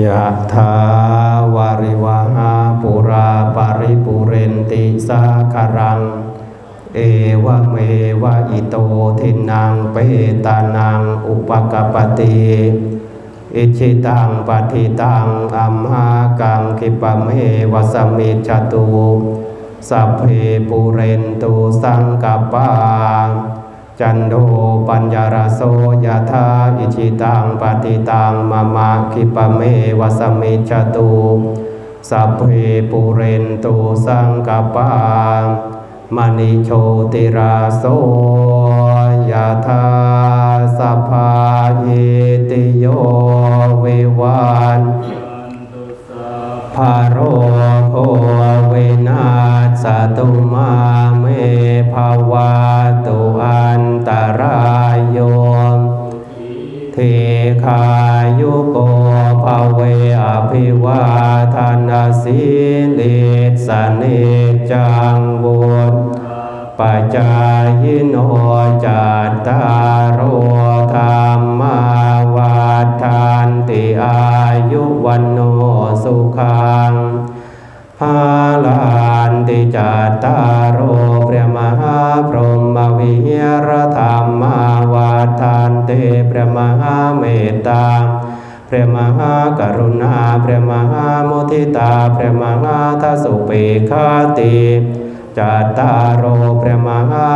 ยะถาวาริวหาปุราปาริปุเรนติสาคารัง เอวะเมวะอิโตทินังเปตานังอุปกปติอิชิตังปฏิตังอัมหากังคิปะเมวะสมมิจตุสัพเพปุเรนตุสังกปปา จันโดปัญญารโสยธาอิชิตังปฏิตังมามาคิปะเมวะสมมิจตุสัพเพปุเรนตุสังกปามณิโชติราโสยธา ยุโกภเวอภิวาทานาสิลิสเนจังบุญปัจจายโนจัตตารโอธรรมาวัฏานติอายุวันโนสุขังภาลานติจัตตารโอเปรมหาพรหมวิหารธรรมา ตเปรมหาเมตตาเปรมหากรุณาเปรมหามุทิตาเปรมหาทัสุเปคาติจัตตารโอเปรมหา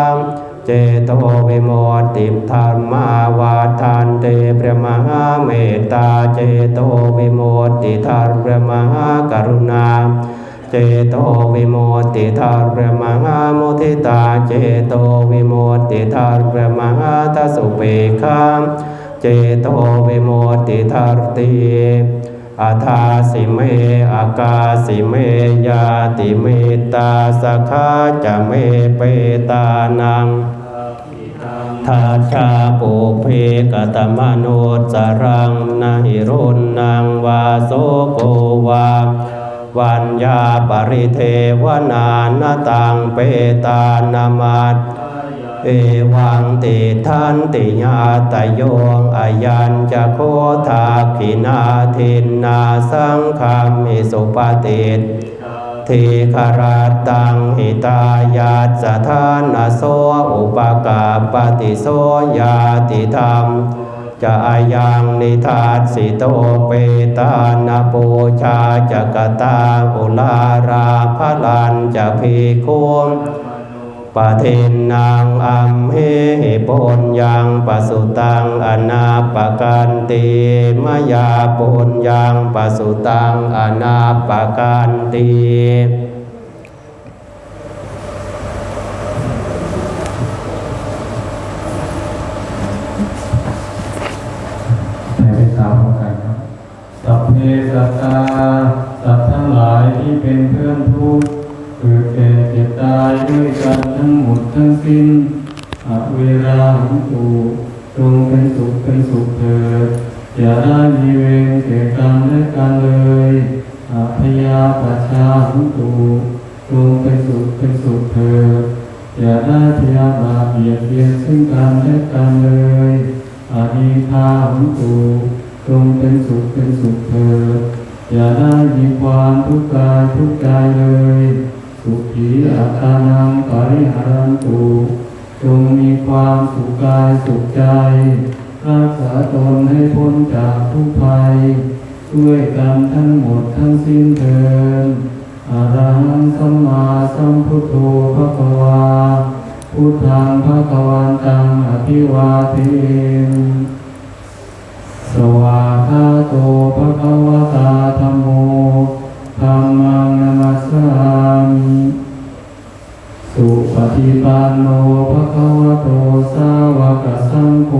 เจโตวิโมติธรรมาวาทานเตเปรมหาเมตตาเจโตวิโมติธรรมเปรมหากรุณา เจโตวิโมติธาเรมหามุทิตาเจโตวิโมติธาเรมหาทัสุเปขามเจโตวิโมติธารติอาทาสิเมอากาสิเมยาติเมตาสกขาจะเมเปตานังทาชาปุเพกตมโนสรังนาหิรุนนางวาโสโก วัญญาปริเทวนานาตังเปตานามัตเอวังติทันติญาตโยงอายัญจะโคทาขินาทินนาสังคามิสุปฏิทีคาราตังหิตายาสถานาโสอุปกาปฏิโสยาติธรรม จะอายังนิทัสสิโตเปตานาปูชาจักตาอุลาราพลันจะพีคุงปะเทนนางอัมเหปุญญังปสุตังอนาปกันติมยาปุญญังปสุตังอนาปกันติ ในเวทาพร้อมกันครับ สัพเพสัตตา สัตว์ทั้งหลายที่เป็นเพื่อนทุกข์เกิดแก่เจ็บตายด้วยกันทั้งหมดทั้งสิ้นอเวราหุตุจงเป็นสุขเป็นสุขเถิดอย่าได้มีเวรแก่กันและกันเลยอาพยาปัชชาหุตุจงเป็นสุขเป็นสุขเถิดอย่าได้พยาบาทเบียดเบียนซึ่งกันและกันเลยอานิทาหุตุ จงเป็นสุขเป็นสุขเถิดอย่าได้มีความทุกข์กายทุกข์ใจเลย สุขีอาคานังปริหารันตุจงมีความสุขกายสุขใจรักษาตนให้พ้นจากทุกภัยด้วยกันทั้งหมดทั้งสิ้นเถิดอารังสัมมาสัมพุทโธภะคะวาพุทธังภะคะวันตังอภิวาเทมิ สวาคาโตภะคะวตาธัมโมธรรมังนามัสสามิสุปฏิปันโนภะคะวะโตสาวกสังโฆ